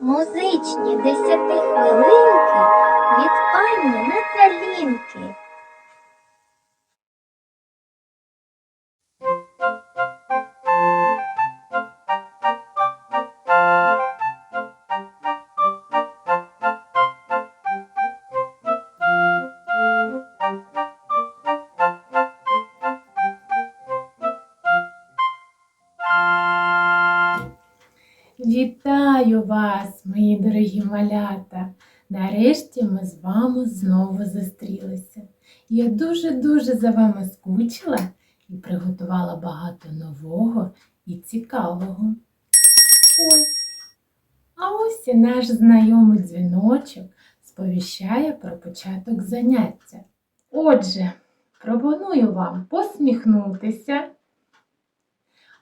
Музичні десятихвилинки від пані Наталінки. Вітаю вас, мої дорогі малята! Нарешті ми з вами знову зустрілися. Я дуже-дуже за вами скучила і приготувала багато нового і цікавого. Ой, а ось і наш знайомий дзвіночок сповіщає про початок заняття. Отже, пропоную вам посміхнутися,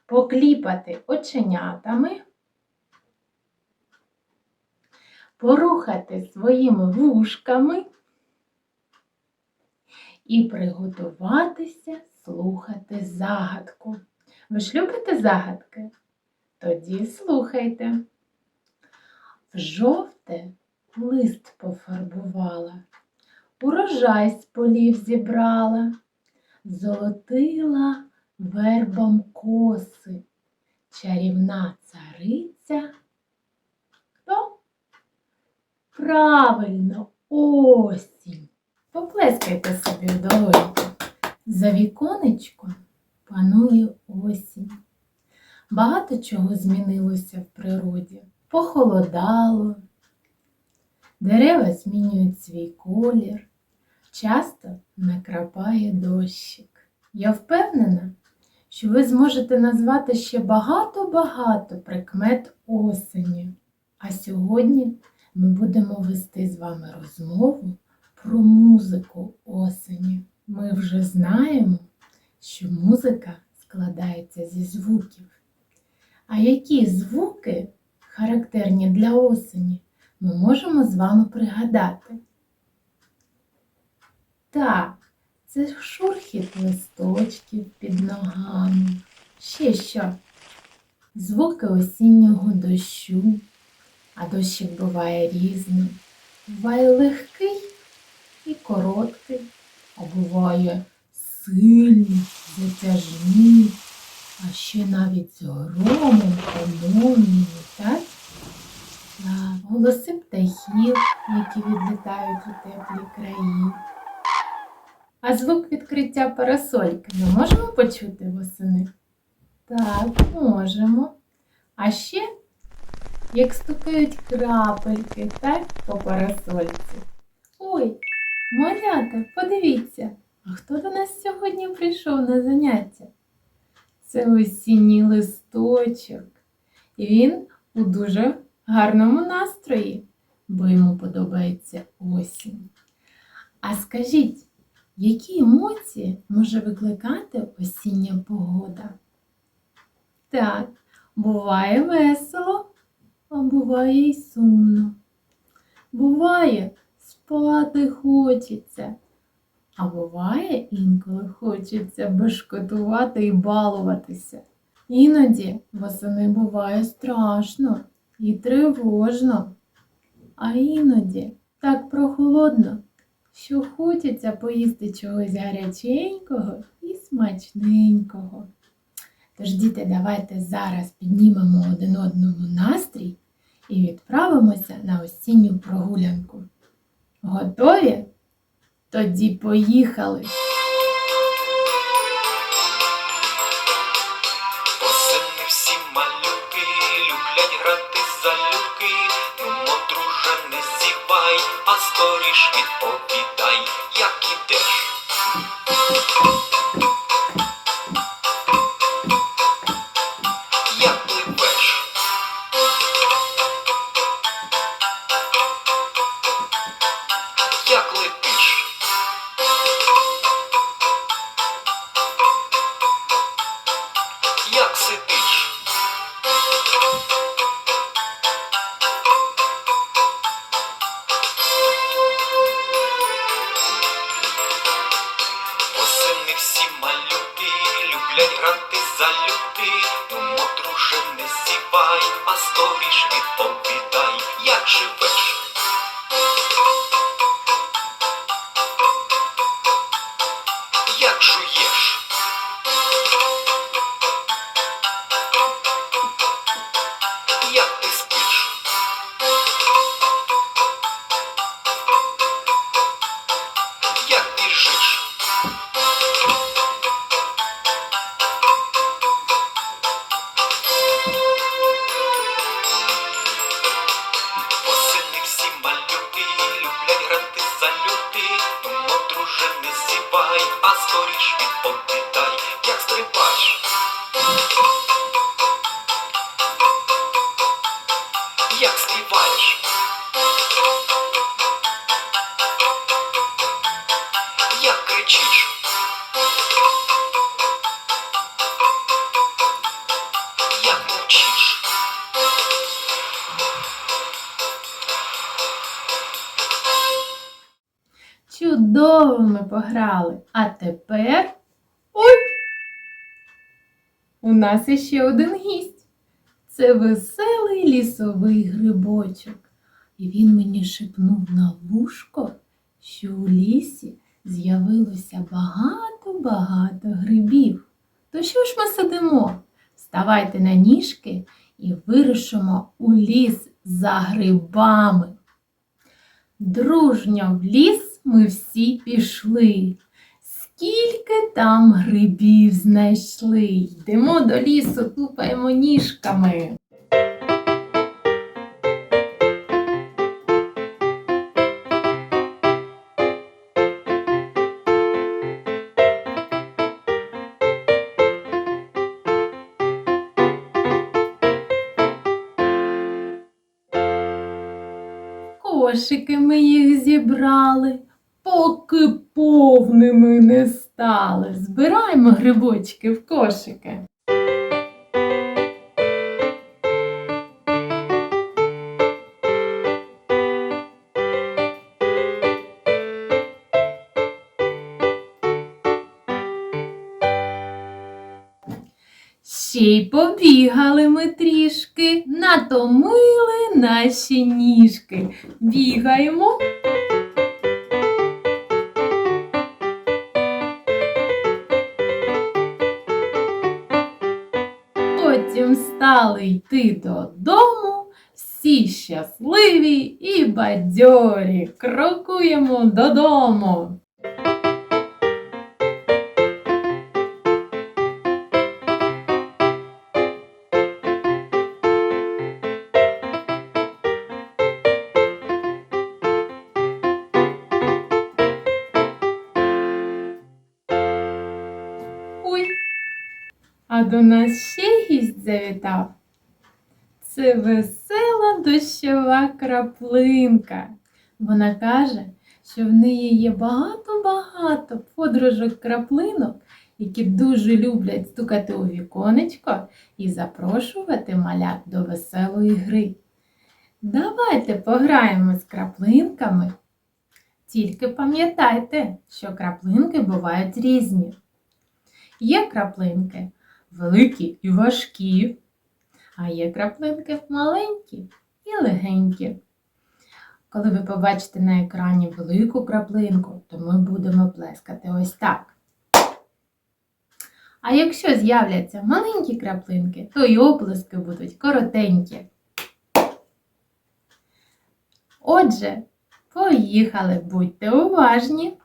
покліпати оченятами порухати своїми вушками і приготуватися слухати загадку. Ви ж любите загадки? Тоді слухайте. В жовте лист пофарбувала, урожай з полів зібрала, золотила вербом коси, чарівна цариця. Правильно, осінь. Поплескайте собі в долоньку. За віконечком панує осінь. Багато чого змінилося в природі. Похолодало, дерева змінюють свій колір, часто накрапає дощик. Я впевнена, що ви зможете назвати ще багато-багато прикмет осені. А сьогодні ми будемо вести з вами розмову про музику осені. Ми вже знаємо, що музика складається зі звуків. А які звуки характерні для осені, ми можемо з вами пригадати. Так, це шурхіт листочків під ногами. Ще що? Звуки осіннього дощу. А дощик буває різним. Буває легкий і короткий, а буває сильний, затяжний, а ще навіть з громом так? Так, Голоси птахів, які відлітають у теплі краї. А звук відкриття парасольки ми можемо почути восени? Так, можемо. А ще як стукають крапельки, так, по парасольці. Ой, малята, подивіться, а хто до нас сьогодні прийшов на заняття? Це осінній листочок. І він у дуже гарному настрої, бо йому подобається осінь. А скажіть, які емоції може викликати осіння погода? Так, буває весело, а буває й сумно. Буває, спати хочеться, а буває інколи хочеться бешкотувати і балуватися. Іноді восени буває страшно і тривожно, а іноді так прохолодно, що хочеться поїсти чогось гаряченького і смачненького. Тож, діти, давайте зараз піднімемо один одному настрій і відправимося на осінню прогулянку. Готові? Тоді поїхали! Осени всі малюки люблять грати залюбки. Ну, друже, не зівай, а скоріш відповідай, як ідеш. Як жуєш? Пограли. А тепер. Ой! У нас іще один гість. Це веселий лісовий грибочок. І він мені шепнув на вушко, що у лісі з'явилося багато-багато грибів. То що ж ми сидимо? Вставайте на ніжки і вирушимо у ліс за грибами. Дружньо в ліс ми всі пішли. Скільки там грибів знайшли. Йдемо до лісу, тупаємо ніжками. Кошики ми їх зібрали, поки повними не стали. Збираємо грибочки в кошики. Ще й побігали ми трішки, натомили наші ніжки. Бігаємо. Потім стали йти додому, всі щасливі і бадьорі. Крокуємо додому. А до нас ще гість завітав. Це весела дощова краплинка. Вона каже, що в неї є багато-багато подружок краплинок, які дуже люблять стукати у віконечко і запрошувати малят до веселої гри. Давайте пограємо з краплинками. Тільки пам'ятайте, що краплинки бувають різні. Є краплинки великі і важкі, а є краплинки маленькі і легенькі. Коли ви побачите на екрані велику краплинку, то ми будемо плескати ось так. А якщо з'являться маленькі краплинки, то й оплески будуть коротенькі. Отже, поїхали, будьте уважні!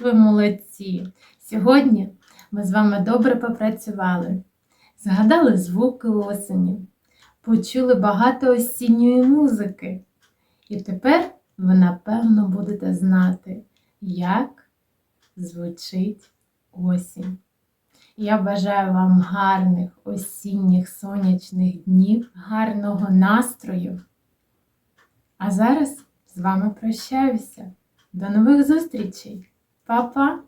Ви молодці! Сьогодні ми з вами добре попрацювали, згадали звуки осені, почули багато осінньої музики. І тепер ви напевно будете знати, як звучить осінь. Я бажаю вам гарних осінніх сонячних днів, гарного настрою. А зараз з вами прощаюся. До нових зустрічей. Papa.